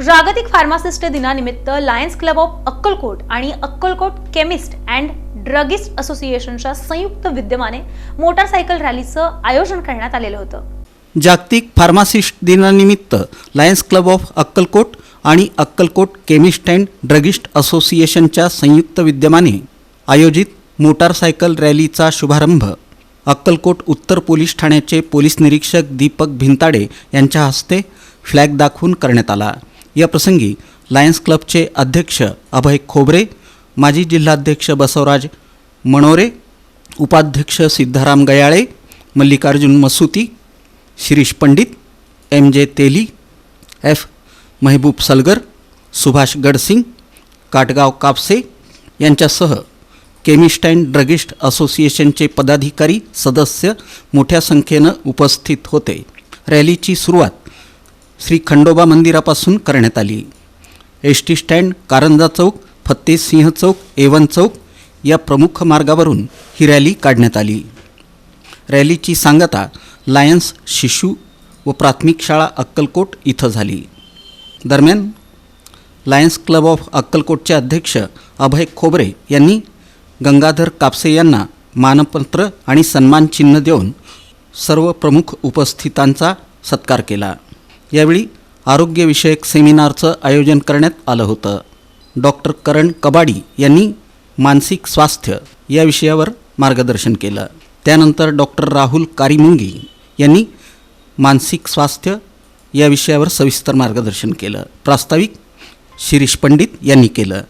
जागतिक फार्मासिस्ट दिनानिमित्त Lions club of Akkalkot आणि अक्कलकोट केमिस्ट अँड ड्रगिस्ट असोसिएशनच्या संयुक्त विद्यमाने मोटारसायकल रॅलीचं आयोजन करण्यात आलेलं होतं. जागतिक फार्मासिस्ट दिनानिमित्त लायन्स क्लब ऑफ अक्कलकोट आणि अक्कलकोट केमिस्ट अँड ड्रगिस्ट असोसिएशनच्या संयुक्त विद्यमाने आयोजित मोटारसायकल रॅलीचा शुभारंभ अक्कलकोट उत्तर पोलीस ठाण्याचे पोलीस निरीक्षक दीपक भिंताडे यांच्या हस्ते फ्लॅग दाखवून करण्यात आला. या प्रसंगी लायन्स क्लबचे अध्यक्ष अभय खोबरे माजी जिल्हाध्यक्ष बसवराज मनोरे उपाध्यक्ष Siddharam Gayale Mallikarjun Masuti Shirish Pandit M J Teli F महबूब सलगर सुभाष गडसिंग काटगाव कापसे यांच्यासह केमिस्ट अँड ड्रगिस्ट असोसिएशनचे पदाधिकारी सदस्य मोठ्या संख्येनं उपस्थित होते. रॅलीची सुरुवात श्री खंडोबा मंदिरापासून करण्यात आली. S T stand Karanja Chowk Fattesinh Chowk A one Chowk या प्रमुख मार्गावरून ही रॅली काढण्यात आली. रॅलीची सांगता लायन्स शिशु व प्राथमिक शाळा अक्कलकोट इथं झाली. दरम्यान लायन्स क्लब ऑफ अक्कलकोटचे अध्यक्ष अभय खोबरे यांनी गंगाधर कापसे यांना मानपत्र आणि सन्मानचिन्ह देऊन सर्व प्रमुख उपस्थितांचा सत्कार केला. यावेळी आरोग्यविषयक सेमिनारचं आयोजन करण्यात आलं होतं. डॉक्टर करण कबाडी यांनी मानसिक स्वास्थ्य या विषयावर मार्गदर्शन केलं. त्यानंतर डॉक्टर राहुल कारिमुंगी यांनी मानसिक स्वास्थ्य या विषयावर सविस्तर मार्गदर्शन केलं. प्रास्ताविक शिरीष पंडित यांनी केलं.